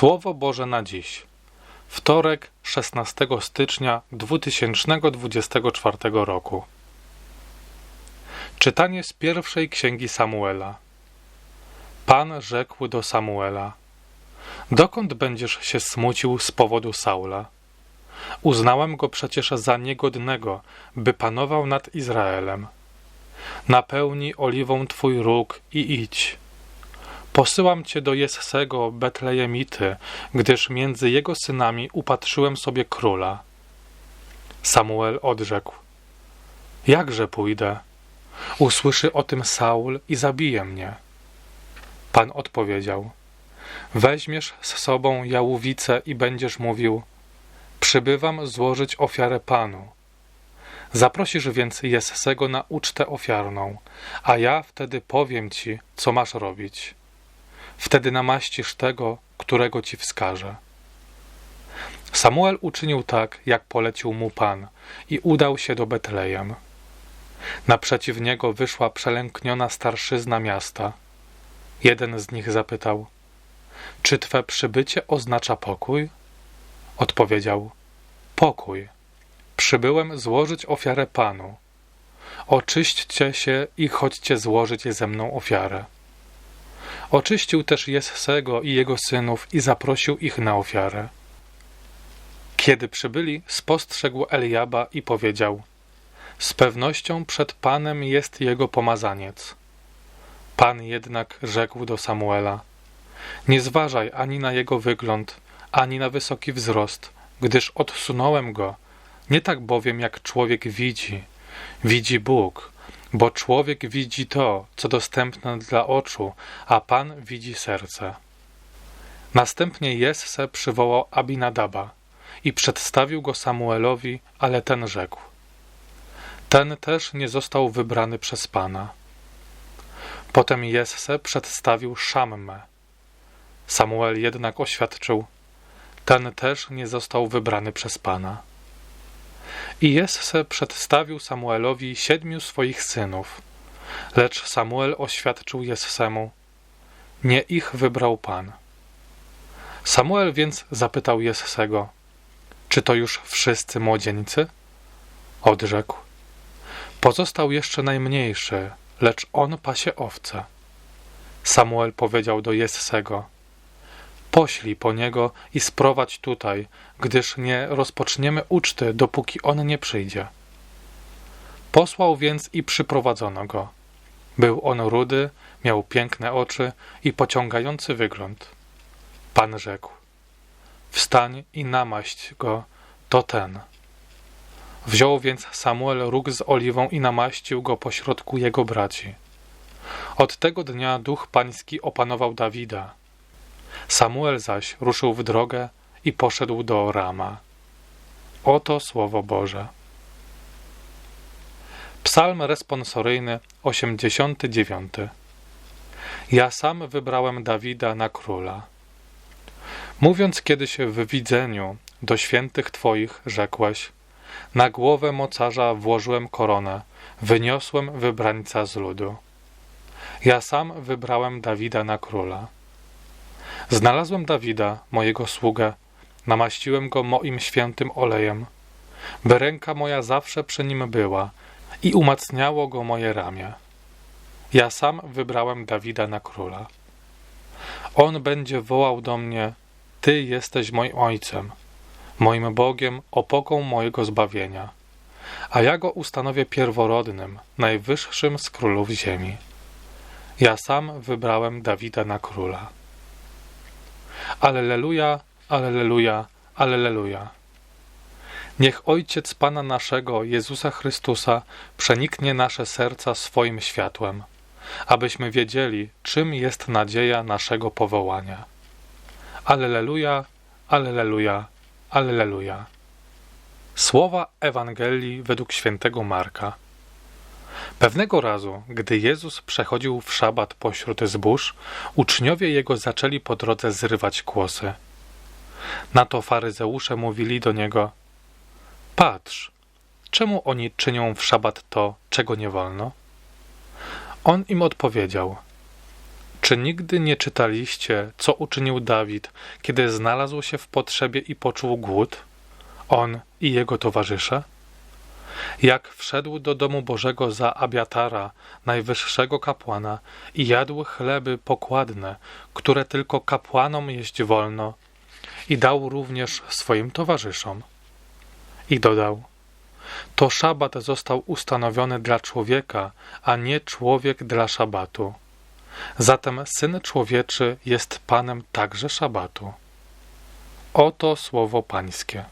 Słowo Boże na dziś. Wtorek, 16 stycznia 2024 roku. Czytanie z pierwszej księgi Samuela. Pan rzekł do Samuela: Dokąd będziesz się smucił z powodu Saula? Uznałem go przecież za niegodnego, by panował nad Izraelem. Napełnij oliwą twój róg i idź Posyłam cię do Jessego Betlejemity, gdyż między jego synami upatrzyłem sobie króla. Samuel odrzekł: Jakże pójdę? Usłyszy o tym Saul i zabije mnie. Pan odpowiedział: Weźmiesz z sobą jałowicę i będziesz mówił: Przybywam złożyć ofiarę Panu. Zaprosisz więc Jessego na ucztę ofiarną, a ja wtedy powiem ci, co masz robić. Wtedy namaścisz tego, którego ci wskaże. Samuel uczynił tak, jak polecił mu Pan i udał się do Betlejem. Naprzeciw niego wyszła przelękniona starszyzna miasta. Jeden z nich zapytał: Czy twe przybycie oznacza pokój? Odpowiedział: Pokój. Przybyłem złożyć ofiarę Panu. Oczyśćcie się i chodźcie złożyć ze mną ofiarę. Oczyścił też Jessego i jego synów i zaprosił ich na ofiarę. Kiedy przybyli, spostrzegł Eliaba i powiedział: Z pewnością przed Panem jest jego pomazaniec. Pan jednak rzekł do Samuela: Nie zważaj ani na jego wygląd, ani na wysoki wzrost, gdyż odsunąłem go, nie tak bowiem jak człowiek widzi. Widzi Bóg, bo człowiek widzi to, co dostępne dla oczu, a Pan widzi serce. Następnie Jesse przywołał Abinadaba i przedstawił go Samuelowi, ale ten rzekł: Ten też nie został wybrany przez Pana. Potem Jesse przedstawił Szammę. Samuel jednak oświadczył: Ten też nie został wybrany przez Pana. I Jesse przedstawił Samuelowi siedmiu swoich synów. Lecz Samuel oświadczył Jessemu, nie ich wybrał Pan. Samuel więc zapytał Jessego, czy to już wszyscy młodzieńcy? Odrzekł, pozostał jeszcze najmniejszy, lecz on pasie owce. Samuel powiedział do Jessego, Poślij po niego i sprowadź tutaj, gdyż nie rozpoczniemy uczty, dopóki on nie przyjdzie. Posłał więc i przyprowadzono go. Był on rudy, miał piękne oczy i pociągający wygląd. Pan rzekł: Wstań i namaść go, to ten. Wziął więc Samuel róg z oliwą i namaścił go pośrodku jego braci. Od tego dnia duch pański opanował Dawida Samuel zaś ruszył w drogę i poszedł do Rama. Oto słowo Boże. Psalm responsoryjny 89. Ja sam wybrałem Dawida na króla. Mówiąc kiedyś w widzeniu do świętych Twoich, rzekłeś: Na głowę mocarza włożyłem koronę, wyniosłem wybrańca z ludu. Ja sam wybrałem Dawida na króla. Znalazłem Dawida, mojego sługę, namaściłem go moim świętym olejem, by ręka moja zawsze przy nim była i umacniało go moje ramię. Ja sam wybrałem Dawida na króla. On będzie wołał do mnie: Ty jesteś moim ojcem, moim Bogiem, opoką mojego zbawienia, a ja go ustanowię pierworodnym, najwyższym z królów ziemi. Ja sam wybrałem Dawida na króla. Alleluja, Alleluja, Alleluja. Niech Ojciec Pana naszego, Jezusa Chrystusa, przeniknie nasze serca swoim światłem, abyśmy wiedzieli, czym jest nadzieja naszego powołania. Alleluja, Alleluja, Alleluja. Słowa Ewangelii według świętego Marka. Pewnego razu, gdy Jezus przechodził w szabat pośród zbóż, uczniowie jego zaczęli po drodze zrywać kłosy. Na to faryzeusze mówili do niego: Patrz, czemu oni czynią w szabat to, czego nie wolno? On im odpowiedział: Czy nigdy nie czytaliście, co uczynił Dawid, kiedy znalazł się w potrzebie i poczuł głód? On i jego towarzysze? Jak wszedł do domu Bożego za Abiatara, najwyższego kapłana, i jadł chleby pokładne, które tylko kapłanom jeść wolno, i dał również swoim towarzyszom. I dodał: To szabat został ustanowiony dla człowieka, a nie człowiek dla szabatu. Zatem syn człowieczy jest panem także szabatu. Oto słowo Pańskie.